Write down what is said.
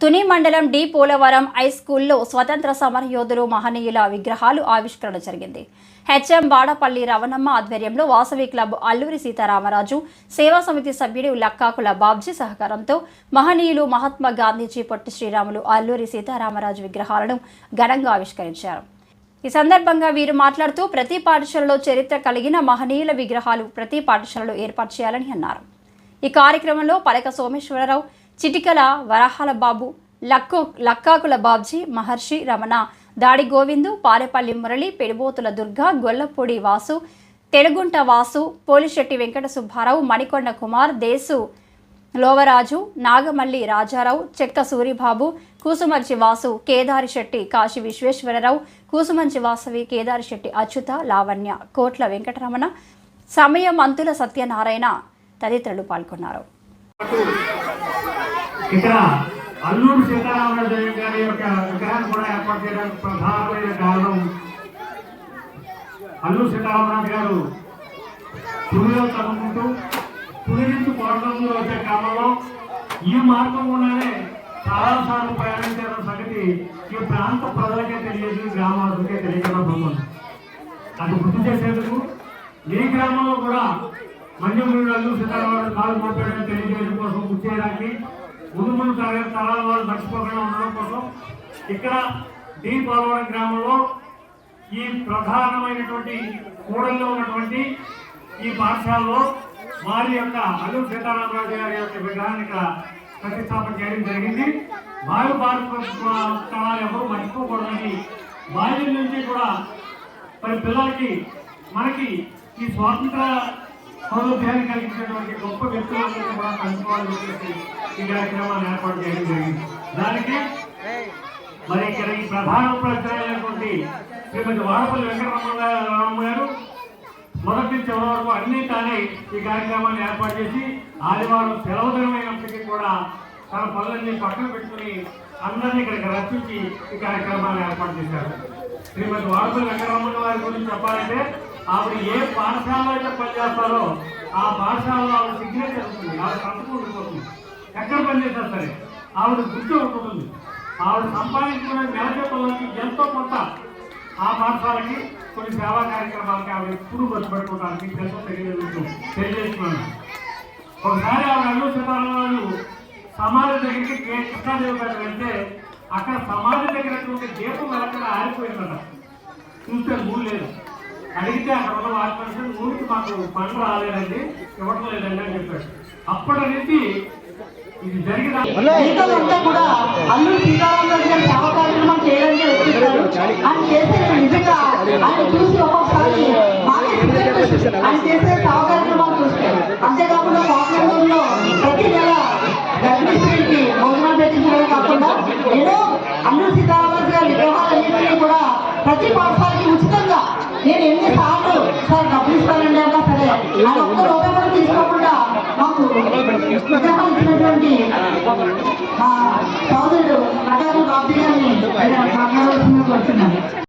తుని మండలం D Polavaram high స్కూల్లో స్వతంత్ర సమరయోధులు మహనీయుల విగ్రహాలు ఆవిష్కరణ జరిగింది. హెచ్ఎం బాడపల్లి రవణమ్మ ఆధ్వర్యంలో వాసవి క్లబ్ అల్లూరి సీతారామరాజు సేవా సమితి సభ్యుడు లక్కాకుల బాబ్జీ సహకారంతో మహనీయులు మహాత్మా గాంధీజీ పొట్టి శ్రీరాములు అల్లూరి సీతారామరాజు విగ్రహాలను ఘనంగా ఆవిష్కరించారు. ఈ సందర్భంగా వీరు మాట్లాడుతూ ప్రతి పాఠశాలలో చరిత్ర కలిగిన మహనీయుల విగ్రహాలు ప్రతి పాఠశాలలో ఏర్పాటు చేయాలని అన్నారు. ఈ కార్యక్రమంలో పలక సోమేశ్వరరావు చిటికల వరహాల బాబు లక్కో లక్కాకుల బాబ్జీ మహర్షి రమణ దాడి గోవిందు పారేపల్లి మురళి పెడిబోతుల దుర్గా గొల్లపూడి వాసు తెలుగుంట వాసు పోలిశెట్టి వెంకట సుబ్బారావు మణికొండ కుమార్ దేశు లోవరాజు నాగమల్లి రాజారావు చెక్క సూరిబాబు కూసుమంచి వాసు కేదారి శెట్టి కాశీ విశ్వేశ్వరరావు కూసుమంచి వాసవి కేదారి శెట్టి అచ్యుత లావణ్య కోట్ల వెంకటరమణ సమయ మంతుల సత్యనారాయణ తదితరులు పాల్గొన్నారు. ఇక్కడ అల్లూరు సీతారామరాజు గారి యొక్క విగ్రహాన్ని కూడా ఏర్పాటు చేయడానికి ప్రధానమైన కారణం అల్లూరు సీతారామరాజు గారు తుడిలో చదువుకుంటూ తుని నుంచి కోటంలో వచ్చే క్రమంలో ఈ మార్గం గుండానే చాలాసార్లు ప్రయాణించిన సంగతి ఈ ప్రాంత ప్రజలకే తెలియదు గ్రామాలకే తెలియకుండా పోతుంది. అది గుర్తు చేసేందుకు ఈ గ్రామంలో కూడా మంజమూరి అల్లూరు సీతారామరాజు కాలు మోపాడని తెలియజేయడం కోసం గుర్తు చేయడానికి ముందు ముందు తరగతి తరాల వాళ్ళు మర్చిపోకుండా ఉండడం కోసం ఇక్కడ డి గ్రామంలో ఈ ప్రధానమైనటువంటి కూడల్లో ఉన్నటువంటి ఈ పాఠశాలలో వారి యొక్క అల్లు సీతారామరాజు గారి యొక్క విగ్రహాన్ని ఇక్కడ ప్రతిష్టాపన చేయడం జరిగింది. వాయు భారత ఎవరు మర్చిపోకూడదని బాల్యం నుంచి కూడా మరి పిల్లలకి మనకి ఈ స్వాతంత్ర సౌలభ్యాన్ని కలిగించినటువంటి గొప్ప వ్యక్తులందరికీ కూడా కలుసుకోవాలని చెప్పేసి ఈ కార్యక్రమాన్ని ఏర్పాటు చేయడం జరిగింది. దానికి మరి ఇక్కడ ఈ ప్రధాన ప్రచారైనటువంటి శ్రీమతి వాడపల్లి వెంకటరమణరామ గారు మొదటి నుంచి చివరి వరకు అన్ని తానే ఈ కార్యక్రమాన్ని ఏర్పాటు చేసి ఆదివారం సెలవు దినమైనప్పటికీ కూడా తన పనులన్నీ పక్కన పెట్టుకుని అందరినీ ఇక్కడికి రచించి ఈ కార్యక్రమాన్ని ఏర్పాటు చేశారు. శ్రీమతి వాడపల్లి వెంకటరమణ గారి గురించి చెప్పాలంటే ఆవిడ ఏ పాఠశాలలో అయితే పనిచేస్తారో ఆ పాఠశాలలో ఆవిడ సిగ్నేచర్ ఉంటుంది ఆవిడ సంతకం ఉండిపోతుంది ఎక్కడ పనిచేస్తారు సరే ఆవిడ గుర్తు ఉంటుంది ఆవిడ సంపాదించుకునే నెల జీతంలోకి ఎంతో కొంత ఆ పాఠశాలకి కొన్ని సేవా కార్యక్రమాలకి ఆవిడ ఎప్పుడు ఖర్చు పెట్టుకోవడానికి ప్రజలు తెలియజేస్తూ తెలియజేస్తున్నాను. ఒకసారి ఆవిడ అల్లు సీతారామరాజు సమాధి దగ్గరికి కృష్ణాదేవి గారు వెళ్తే అక్కడ సమాధి దగ్గరటువంటి దీపం అక్కడ ఆరిపోయిందట. చూస్తే నూనె లేదు. అడిగితే అక్కడ ఉన్న వాచ్మెన్ నూనెకి మాకు పండు రాలేదండి ఇవ్వటం లేదండి అని చెప్పాడు. అప్పటి నుంచి ఇది జరిగిన జీవితాలంతా కూడా అల్లూరి సీతారామరాజు కార్యక్రమం చేయడానికి ఆయన చేసే నిజంగా ఆయన ప్రతి పాఠశాలకి ఉచితంగా. నేను ఎన్ని సార్లు సార్ డబ్బులు ఇస్తానండి అన్నా సరే ఆయన ఒక్క రూపాయి కూడా తీసుకోకుండా మాకు విగ్రహాలు ఇచ్చినటువంటి సోదరుడు ప్రకారం బాబు గారిని మాట్లాడవలసిందిగా కోరుతున్నాను.